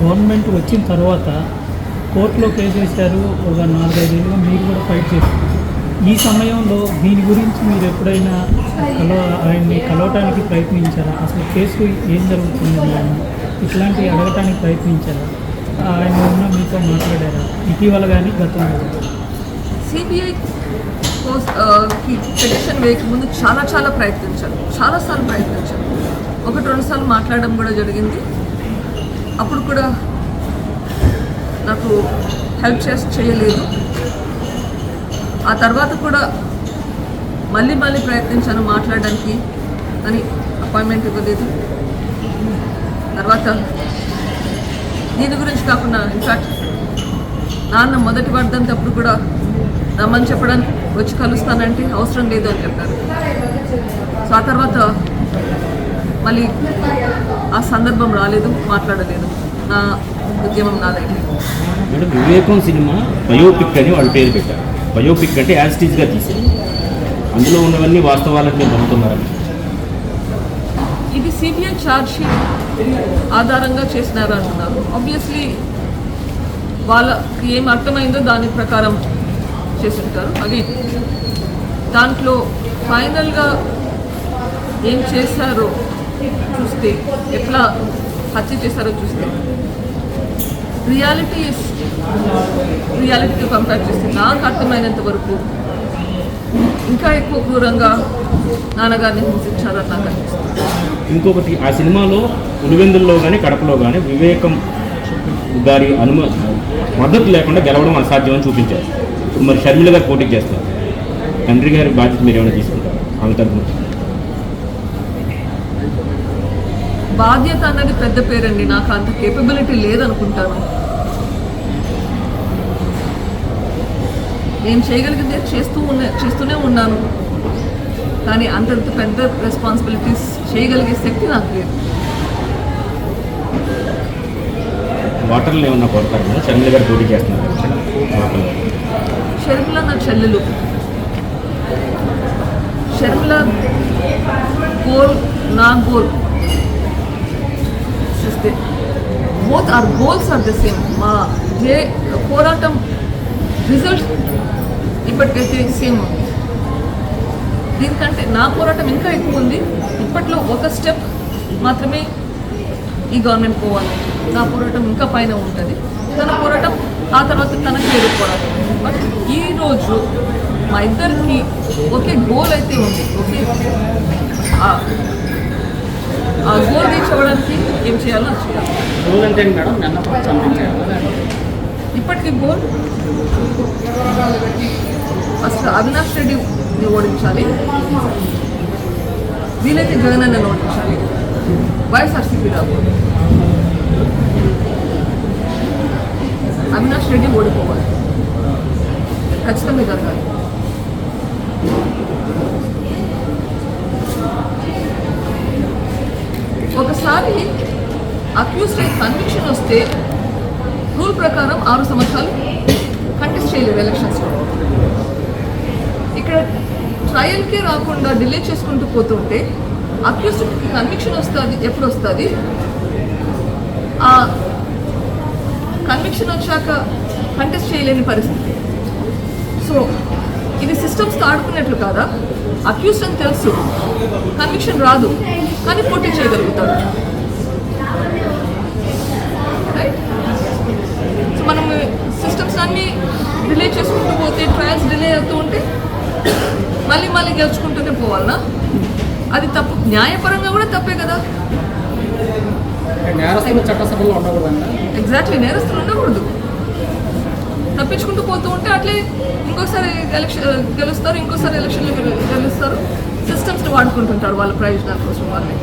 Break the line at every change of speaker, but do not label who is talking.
Government వచ్చిన తర్వాత కోర్టులో కేసు వేశారు ఒక నాలుగైదేళ్ళుగా మీరు కూడా ఫైట్ చేశారు. ఈ సమయంలో దీని గురించి మీరు ఎప్పుడైనా కలవ ఆయన్ని కలవటానికి ప్రయత్నించారా? అసలు కేసు ఏం జరుగుతుంది? ఆయన ఇట్లాంటివి అడగటానికి ప్రయత్నించారా? ఆయన ఉన్న మీతో మాట్లాడారా? ఇటీవల కానీ గతంలో
సిబిఐ పిటిషన్ వేయకముందు చాలా చాలా ప్రయత్నించాను చాలాసార్లు ప్రయత్నించాను ఒకటి రెండు సార్లు మాట్లాడడం కూడా జరిగింది. అప్పుడు కూడా నాకు హెల్ప్ చేసి చేయలేదు. ఆ తర్వాత కూడా మళ్ళీ మళ్ళీ ప్రయత్నించాను మాట్లాడడానికి కానీ అపాయింట్మెంట్ ఇవ్వలేదు. తర్వాత దీని గురించి కాకుండా ఇన్ఫ్యాక్ట్ నాన్న మొదటి వర్ధంతప్పుడు కూడా రమ్మని చెప్పడానికి వచ్చి కలుస్తానంటే అవసరం లేదు అని చెప్పారు. సో ఆ తర్వాత మళ్ళీ ఆ సందర్భం రాలేదు మాట్లాడలేదు. నా ఉద్యమం నాదైంది
మేడం వివేకం సినిమా బయోపిక్ అని వాళ్ళు పేరు పెట్టారు. బయోపిక్ అంటే యాజ్ టీజ్గా తీశారు. అందులో ఉన్నవన్నీ వాస్తవాలకు మీరు నమ్ముతున్నారని
ఇది సిబిఐ ఛార్జ్ షీట్ ఆధారంగా చేసినారు అంటున్నారు. ఆబ్వియస్లీ వాళ్ళకి ఏం అర్థమైందో దాని ప్రకారం చేసుంటారు అది దాంట్లో ఫైనల్గా ఏం చేశారో చూస్తే ఎట్లా హత్య చేశారో చూస్తే. రియాలిటీ రియాలిటీతో కంపేర్ చేస్తే నాకు అర్థమైనంత వరకు ఇంకా ఎక్కువ క్రూరంగా నాన్నగారిని హింసించారని నాకు అనిపిస్తుంది.
ఇంకొకటి ఆ సినిమాలో ఉలివెందుల్లో కానీ కడపలో కానీ వివేకం గారి అనుమ మద్దతు లేకుండా గెలవడం అసాధ్యమని చూపించారు. ఇప్పుడు మరి షర్మిల గారు పోటీ చేస్తారు. తండ్రి గారి బాధ్యత మీరు ఏమైనా తీసుకుంటారు? ఆమె తరఫున
బాధ్యత అన్నది పెద్ద పేరండి. నాకు అంత కేపబిలిటీ లేదనుకుంటాను. నేను చేయగలిగిందే చేస్తూ ఉన్న చేస్తూనే ఉన్నాను. కానీ అంతంత పెద్ద రెస్పాన్సిబిలిటీస్ చేయగలిగే శక్తి నాకు లేదు.
వాటర్లో ఏమన్నా కొడతారు కదా షర్మిల గారు పోటీ చేస్తున్నారు. లోకల్లో.
షర్మిల నా చెల్లెలు. షర్మిల గోల్ నా గోల్. చూస్తే both our goals are the same మా జే పోరాటం రిజల్ట్ ఇప్పటికైతే సేమ్ ఉంది. దీనికంటే నా పోరాటం ఇంకా ఎక్కువ ఉంది. ఇప్పట్లో ఒక స్టెప్ మాత్రమే ఈ గవర్నమెంట్ పోవాలి. నా పోరాటం ఇంకా పైన ఉంటుంది. తన పోరాటం ఆ తర్వాత తనకి వేరే పోరాటం బట్ ఈ రోజు మా ఇద్దరికి ఒకే గోల్ అయితే ఉంది. ఓకే ఆ- ఆ గోల్ రీచ్ అవ్వడానికి ఏం చేయాలో చేయాలి
అంటే ఏంటి మేడం?
ఇప్పటికి గోల్ ఫస్ట్ అవినాష్ రెడ్డిని ఓడించాలి. వీలైతే జగన్ అన్నని ఓడించాలి. వైఎస్ఆర్సీపీ రాకూడదు అక్యూస్డ్ కన్విక్షన్ వస్తే రూల్ ప్రకారం ఆరు సంవత్సరాలు కంటెస్ట్ చేయలేదు ఎలక్షన్స్లో ఇక్కడ ట్రయల్కే రాకుండా డిలే చేసుకుంటూ పోతుంటే అక్యూస్ కన్విక్షన్ వస్తుంది ఎప్పుడు వస్తుంది? ఆ కన్విక్షన్ వచ్చాక కంటెస్ట్ చేయలేని పరిస్థితి. సో ఇది సిస్టమ్స్తో ఆడుకున్నట్లు కాదా? అక్యూస్డ్ అని తెలుసు. కన్విక్షన్ రాదు. కానీ పోటీ చేయగలుగుతాడు అన్ని డిలే చేసుకుంటూ పోతే ట్రయల్స్ డిలే అవుతూ ఉంటే మళ్ళీ మళ్ళీ గెలుచుకుంటూనే పోవాలనా? అది తప్పు. న్యాయపరంగా కూడా తప్పే కదా.
చట్టసభలో
ఎగ్జాక్ట్లీ నేరస్తులు ఉండకూడదు. తప్పించుకుంటూ పోతూ ఉంటే అట్లే ఇంకోసారి ఎలక్షన్ గెలుస్తారు ఇంకోసారి ఎలక్షన్లో గెలు- గెలుస్తారు. సిస్టమ్స్ని వాడుకుంటుంటారు వాళ్ళ ప్రయోజనాల కోసం వాళ్ళని